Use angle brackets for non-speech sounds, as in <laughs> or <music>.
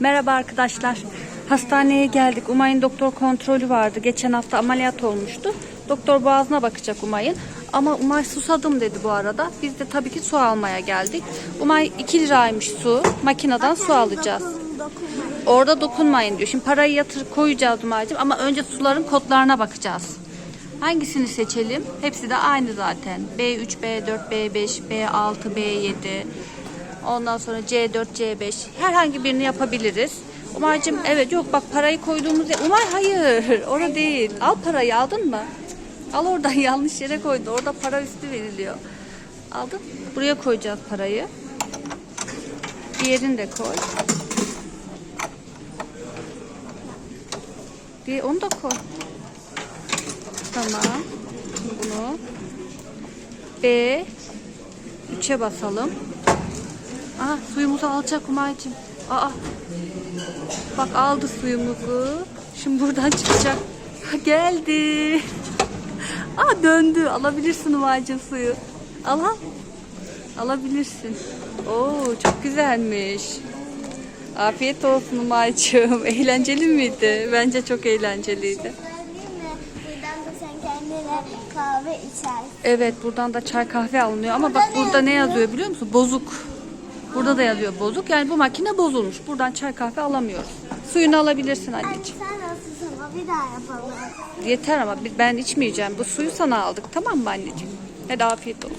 Merhaba arkadaşlar. Hastaneye geldik. Umay'ın doktor kontrolü vardı. Geçen hafta ameliyat olmuştu. Doktor boğazına bakacak Umay'ın. Ama Umay susadım dedi bu arada. Biz de tabii ki su almaya geldik. Umay 2 liraymış su. Makineden su alacağız. Orada dokunmayın diyor. Şimdi parayı yatır koyacağız Umay'cığım ama önce suların kodlarına bakacağız. Hangisini seçelim? Hepsi de aynı zaten. B3, B4, B5, B6, B7. Ondan sonra C4, C5. Herhangi birini yapabiliriz. Umay'cığım evet yok bak parayı koyduğumuz yer. Umay hayır <laughs> orada değil. Al parayı aldın mı? Al oradan <laughs> yanlış yere koydu. Orada para üstü veriliyor. Aldın. Buraya koyacağız parayı. Diğerini de koy. Bir onu da koy. Tamam. Bunu B 3'e basalım. Aa suyumuzu alacak Umay'cığım. Aa. Bak aldı suyumuzu. Şimdi buradan çıkacak. <laughs> Geldi. Aa döndü. Alabilirsin Umay'cığım suyu. Al al. Alabilirsin. Oo çok güzelmiş. Afiyet olsun Umay'cığım. <laughs> Eğlenceli miydi? Bence çok eğlenceliydi. Söyleyeyim mi? Buradan da sen kendine kahve içersin. Evet buradan da çay kahve alınıyor ama bak burada ne yazıyor biliyor musun? Bozuk. Burada da yazıyor bozuk. Yani bu makine bozulmuş. Buradan çay kahve alamıyoruz. Suyunu alabilirsin Anne anneciğim. sen nasılsın? ama bir daha yapalım. Yeter ama ben içmeyeceğim. Bu suyu sana aldık tamam mı anneciğim? Hadi afiyet olsun.